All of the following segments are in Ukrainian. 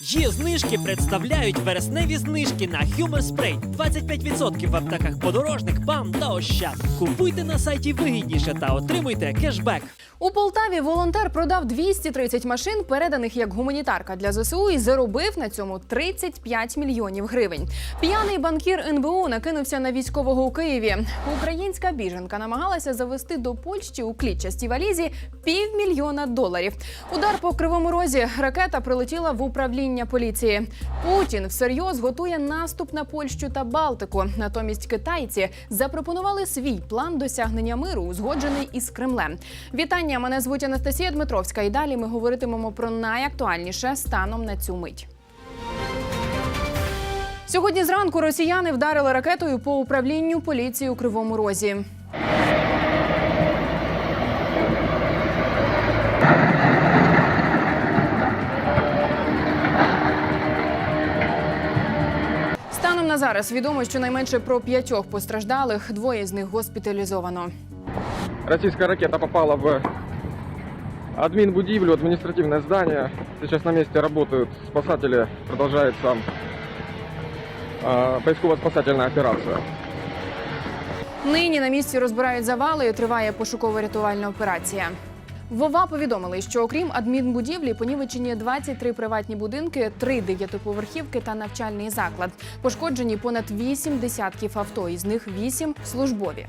Є знижки представляють вересневі знижки на Humor Spray. 25% в аптеках подорожник, БАМ та Ощад. Купуйте на сайті вигідніше та отримуйте кешбек. У Полтаві волонтер продав 230 машин, переданих як гуманітарка для ЗСУ, і заробив на цьому 35 мільйонів гривень. П'яний банкір НБУ накинувся на військового у Києві. Українська біженка намагалася завести до Польщі у клітчастій валізі півмільйона доларів. Удар по кривому розі. Ракета прилетіла в управління поліції. Путін всерйоз готує наступ на Польщу та Балтику. Натомість китайці запропонували свій план досягнення миру, узгоджений із Кремлем. Вітання! Мене звуть Анастасія Дмитровська. І далі ми говоритимемо про найактуальніше станом на цю мить. Сьогодні зранку росіяни вдарили ракетою по управлінню поліції у Кривому Розі. На зараз відомо, що найменше про п'ятьох постраждалих, двоє з них госпіталізовано. Российская ракета попала в админбудивлю, административное здание. Сейчас на месте работают спасатели. Продолжается э, поисково-спасательная операция. Нині на місці розбирають завали і триває пошуково-рятувальна операція. Вова повідомили, що окрім адмінбудівлі понівечені 23 приватні будинки, 3 дев'ятиповерхівки та навчальний заклад. Пошкоджені понад 8 десятків авто, із них 8 службові.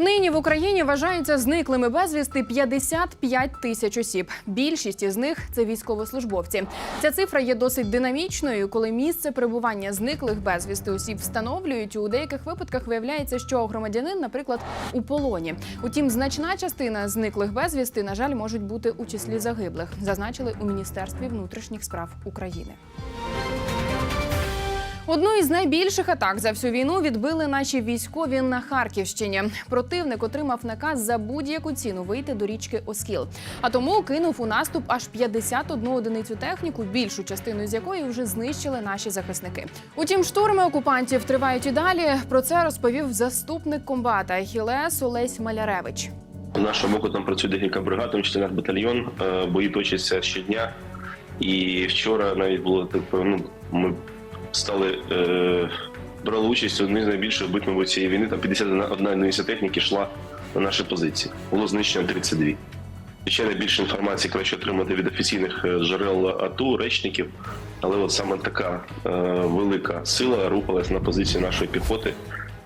Нині в Україні вважаються зниклими безвісти 55 тисяч осіб. Більшість із них це військовослужбовці. Ця цифра є досить динамічною. Коли місце перебування зниклих безвісти осіб встановлюють, у деяких випадках виявляється, що громадянин, наприклад, у полоні. Утім, значна частина зниклих безвісти, на жаль, можуть бути у числі загиблих, зазначили у міністерстві внутрішніх справ України. Одну із найбільших атак за всю війну відбили наші військові на Харківщині. Противник отримав наказ за будь-яку ціну вийти до річки Оскіл. А тому кинув у наступ аж 51 одиницю техніку, більшу частину з якої вже знищили наші захисники. Утім, штурми окупантів тривають і далі. Про це розповів заступник комбата Ахілес Олесь Маляревич. З нашого боку там працює декілька бригад, в тому числі батальйон. Е, Бої точаться щодня. І вчора навіть було так, ну, ми стали е, брали участь у одній з найбільших битв мабуть, цієї війни. Там 51 одиниця техніки йшла на наші позиції. Було знищено 32. Звичайно, більше інформації краще отримати від офіційних е, джерел АТУ, речників. Але от саме така е, велика сила рухалась на позиції нашої піхоти.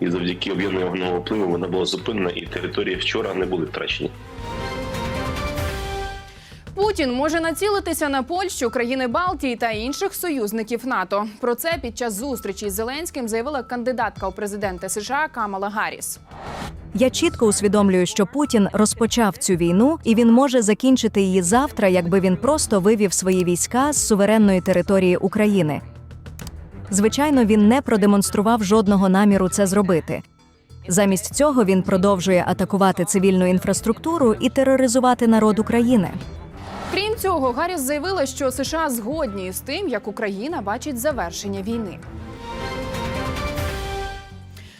І завдяки вогневого впливу вона була зупинена, і території вчора не були втрачені. Путін може націлитися на Польщу, країни Балтії та інших союзників НАТО. Про це під час зустрічі з Зеленським заявила кандидатка у президенти США Камала Гарріс. Я чітко усвідомлюю, що Путін розпочав цю війну, і він може закінчити її завтра, якби він просто вивів свої війська з суверенної території України. Звичайно, він не продемонстрував жодного наміру це зробити. Замість цього він продовжує атакувати цивільну інфраструктуру і тероризувати народ України. Крім цього, Гарріс заявила, що США згодні з тим, як Україна бачить завершення війни.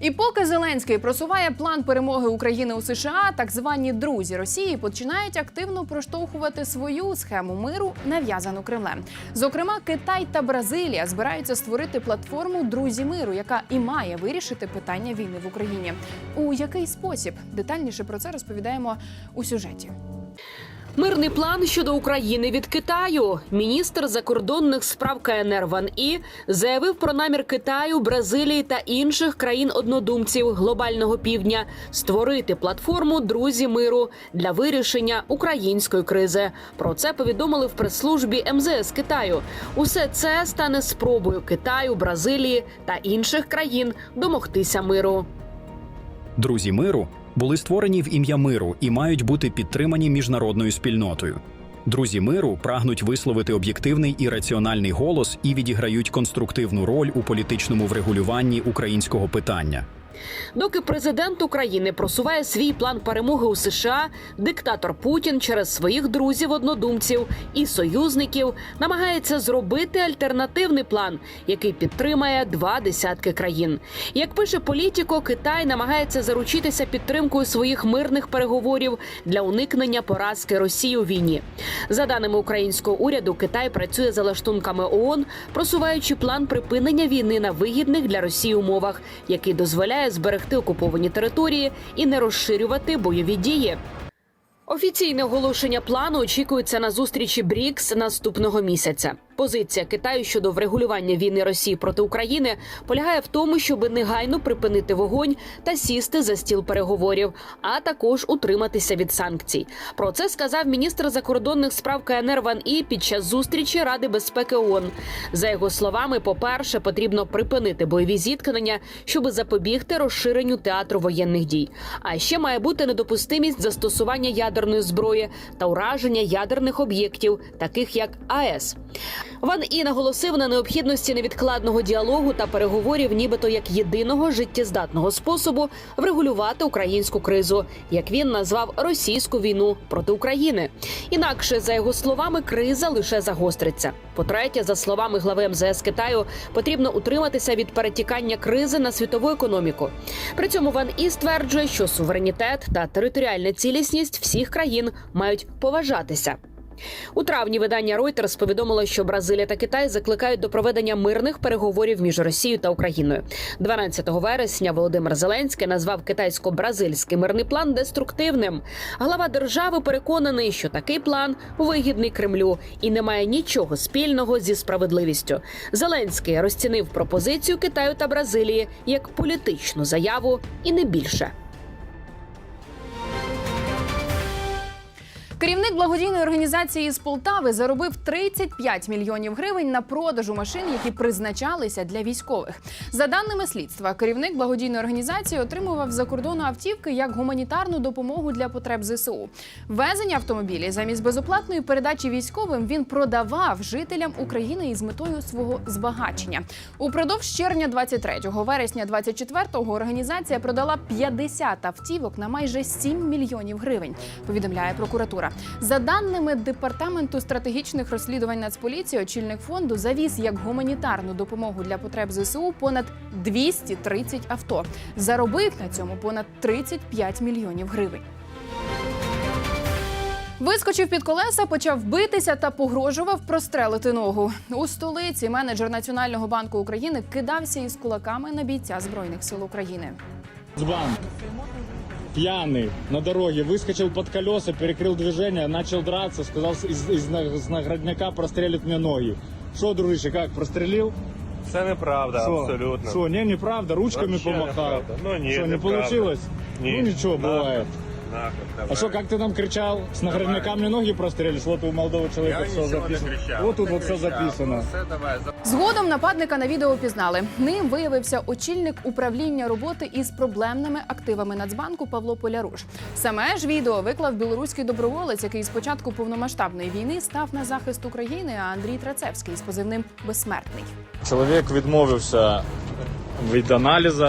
І поки Зеленський просуває план перемоги України у США, так звані друзі Росії починають активно проштовхувати свою схему миру, нав'язану Кремлем. Зокрема, Китай та Бразилія збираються створити платформу Друзі миру, яка і має вирішити питання війни в Україні. У який спосіб детальніше про це розповідаємо у сюжеті. Мирний план щодо України від Китаю. Міністр закордонних справ КНР Ван І заявив про намір Китаю, Бразилії та інших країн-однодумців глобального півдня створити платформу Друзі миру для вирішення української кризи. Про це повідомили в прес-службі МЗС Китаю. Усе це стане спробою Китаю, Бразилії та інших країн домогтися миру. Друзі миру були створені в ім'я миру і мають бути підтримані міжнародною спільнотою. Друзі миру прагнуть висловити об'єктивний і раціональний голос і відіграють конструктивну роль у політичному врегулюванні українського питання. Доки президент України просуває свій план перемоги у США, диктатор Путін через своїх друзів, однодумців і союзників намагається зробити альтернативний план, який підтримає два десятки країн. Як пише політико, Китай намагається заручитися підтримкою своїх мирних переговорів для уникнення поразки Росії у війні. За даними українського уряду, Китай працює за лаштунками ООН, просуваючи план припинення війни на вигідних для Росії умовах, який дозволяє зберегти окуповані території і не розширювати бойові дії. Офіційне оголошення плану очікується на зустрічі БРІКС наступного місяця. Позиція Китаю щодо врегулювання війни Росії проти України полягає в тому, щоб негайно припинити вогонь та сісти за стіл переговорів, а також утриматися від санкцій. Про це сказав міністр закордонних справ КНР Ван І під час зустрічі Ради безпеки ООН. За його словами, по-перше, потрібно припинити бойові зіткнення, щоб запобігти розширенню театру воєнних дій. А ще має бути недопустимість застосування ядерної зброї та ураження ядерних об'єктів, таких як АЕС. Ван І наголосив на необхідності невідкладного діалогу та переговорів, нібито як єдиного життєздатного способу врегулювати українську кризу, як він назвав російську війну проти України. Інакше, за його словами, криза лише загостриться. По-третє, за словами глави МЗС Китаю, потрібно утриматися від перетікання кризи на світову економіку. При цьому Ван І стверджує, що суверенітет та територіальна цілісність всіх країн мають поважатися. У травні видання Reuters повідомило, що Бразилія та Китай закликають до проведення мирних переговорів між Росією та Україною. 12 вересня Володимир Зеленський назвав китайсько-бразильський мирний план деструктивним. Глава держави переконаний, що такий план вигідний Кремлю і не має нічого спільного зі справедливістю. Зеленський розцінив пропозицію Китаю та Бразилії як політичну заяву і не більше. Керівник благодійної організації з Полтави заробив 35 мільйонів гривень на продажу машин, які призначалися для військових. За даними слідства, керівник благодійної організації отримував за кордону автівки як гуманітарну допомогу для потреб ЗСУ. Везення автомобілів замість безоплатної передачі військовим він продавав жителям України із метою свого збагачення. Упродовж червня 23-го, вересня 24-го організація продала 50 автівок на майже 7 мільйонів гривень. Повідомляє прокуратура. За даними департаменту стратегічних розслідувань Нацполіції, очільник фонду завіз як гуманітарну допомогу для потреб ЗСУ понад 230 авто. Заробив на цьому понад 35 мільйонів гривень. Вискочив під колеса, почав битися та погрожував прострелити ногу. У столиці менеджер Національного банку України кидався із кулаками на бійця збройних сил України. Банк пьяный на дороге выскочил под колеса, перекрыл движение, начал драться, сказал из, из, на- из наградняка прострелит мне ноги. Что, дружище, как, прострелил? Це неправда, Шо? абсолютно. Что, не, неправда, ручками Вообще помахал. неправда. Ну, ні, Что, не неправда. получилось? Ні. Ну ничего, Нахуй. бывает. А что, как ты там кричал? С наградника мне ноги прострелишь? Вот у молодого человека Я все не записано. Вот тут не вот все кричав. записано. Ну, Все, давай, Згодом нападника на відео пізнали. Ним виявився очільник управління роботи із проблемними активами Нацбанку Павло Поляруш. Саме ж відео виклав білоруський доброволець, який з початку повномасштабної війни став на захист України. А Андрій Трацевський з позивним Безсмертний. Чоловік відмовився від аналізу,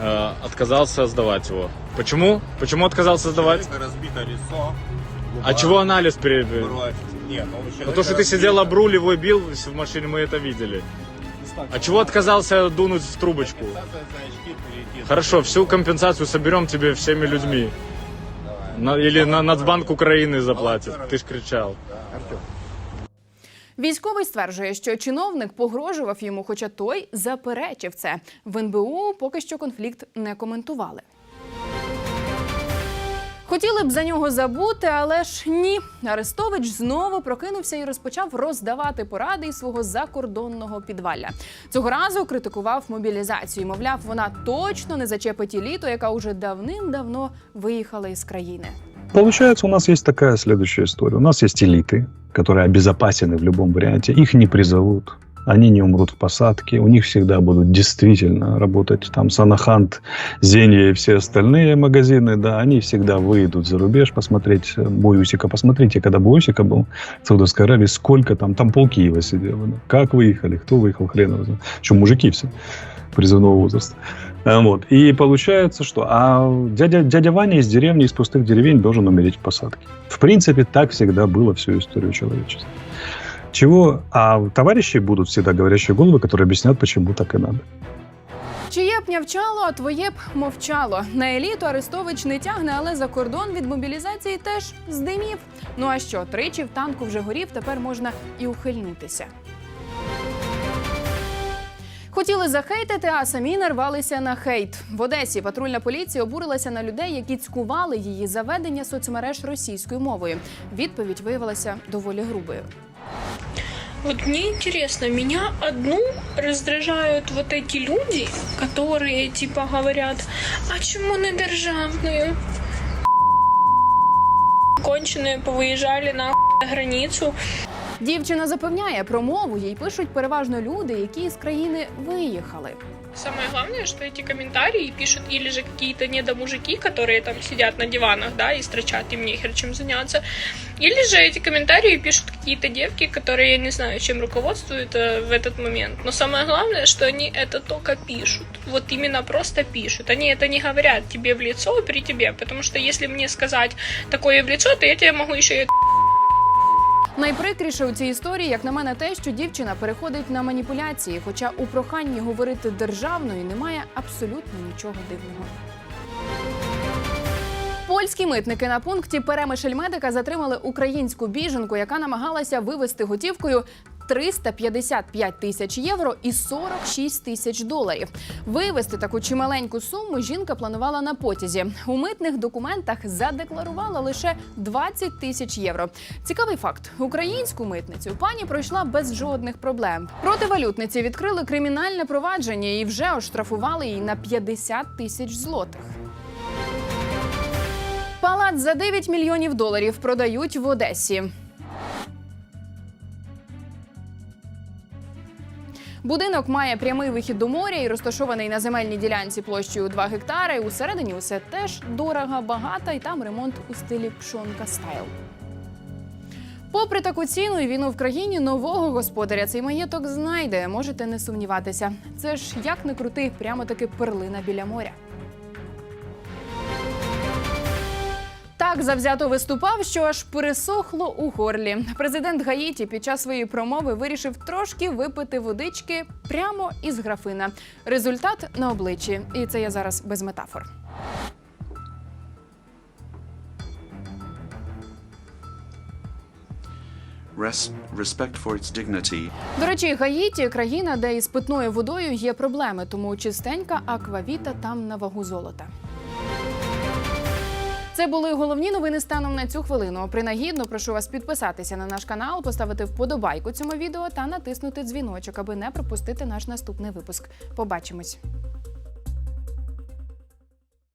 е, отказался сдавать его. Почему? Почему отказался сдавать? Разбито лицо. А чего анализ пере... Бровь. Нет, ну, у Ну, человека то, что ты разбито. сидел об руль, его бил в машине, мы это видели. А чего отказался дунуть в трубочку? Компенсация за очки перейти. Хорошо, всю компенсацию соберем тебе всеми людьми. На- или на Нацбанк Украины заплатит. Ты ж кричал. Військовий стверджує, що чиновник погрожував йому, хоча той заперечив це. В НБУ поки що конфлікт не коментували. Хотіли б за нього забути, але ж ні. Арестович знову прокинувся і розпочав роздавати поради із свого закордонного підвалля. Цього разу критикував мобілізацію. Мовляв, вона точно не зачепить еліту, яка уже давним-давно виїхала із країни. Получается, у нас есть такая следующая история. У нас есть элиты, которые обезопасены в любом варианте. Их не призовут. Они не умрут в посадке. У них всегда будут действительно работать там Санахант, Зенья и все остальные магазины. Да, они всегда выйдут за рубеж посмотреть э, бой Усика. Посмотрите, когда бой Усика был в Саудовской Аравии, сколько там, там пол Киева сидело. Да. Как выехали, кто выехал, хрен его знает. Еще мужики все призывного возраста. А, Вот. И получается, что а дядя, дядя Ваня из деревни, из пустых деревень должен умереть в посадке. В принципе, так всегда было всю историю человечества. Чего? А товарищи будут всегда говорящие головы, которые объяснят, почему так и надо. Чиє б нявчало, а твоє б мовчало. На еліту Арестович не тягне, але за кордон від мобілізації теж здимів. Ну а що, тричі в танку вже горів, тепер можна і ухильнутися. Хотіли захейтити, а самі нарвалися на хейт. В Одесі патрульна поліція обурилася на людей, які цькували її заведення соцмереж російською мовою. Відповідь виявилася доволі грубою. Вот мне интересно, меня одну раздражают вот эти люди, которые типа говорят, а чему не державную? Конченые повыезжали на границу. Дівчина запевняє, про мову їй пишуть переважно люди, які з країни виїхали. Самое главное, что эти комментарии пишут или же какие-то недомужики, которые там сидят на диванах, да, и строчат, им нехер чем заняться. Или же эти комментарии пишут какие-то девки, которые, я не знаю, чем руководствуют э, в этот момент. Но самое главное, что они это только пишут. Вот именно просто пишут. Они это не говорят тебе в лицо при тебе. Потому что если мне сказать такое в лицо, то я тебе могу еще и Найприкріше у цій історії, як на мене, те, що дівчина переходить на маніпуляції, хоча у проханні говорити державною немає абсолютно нічого дивного. Польські митники на пункті Перемишль-Медика затримали українську біженку, яка намагалася вивезти готівкою 355 тисяч євро і 46 тисяч доларів. Вивезти таку чималеньку суму жінка планувала на потязі. У митних документах задекларувала лише 20 тисяч євро. Цікавий факт: українську митницю пані пройшла без жодних проблем. Проти валютниці відкрили кримінальне провадження і вже оштрафували її на 50 тисяч злотих. Палац за 9 мільйонів доларів продають в Одесі. Будинок має прямий вихід до моря і розташований на земельній ділянці площею 2 гектари. Усередині усе теж дорого, багато, і там ремонт у стилі пшонка стайл. Попри таку ціну і війну в країні, нового господаря цей маєток знайде. Можете не сумніватися. Це ж як не крути, прямо таки перлина біля моря. Так завзято виступав, що аж пересохло у горлі. Президент Гаїті під час своєї промови вирішив трошки випити водички прямо із графина. Результат на обличчі, і це я зараз без метафор. Res- respect for its dignity До речі, Гаїті країна, де із питною водою є проблеми, тому чистенька аквавіта там на вагу золота. Це були головні новини станом на цю хвилину. Принагідно прошу вас підписатися на наш канал, поставити вподобайку цьому відео та натиснути дзвіночок, аби не пропустити наш наступний випуск. Побачимось.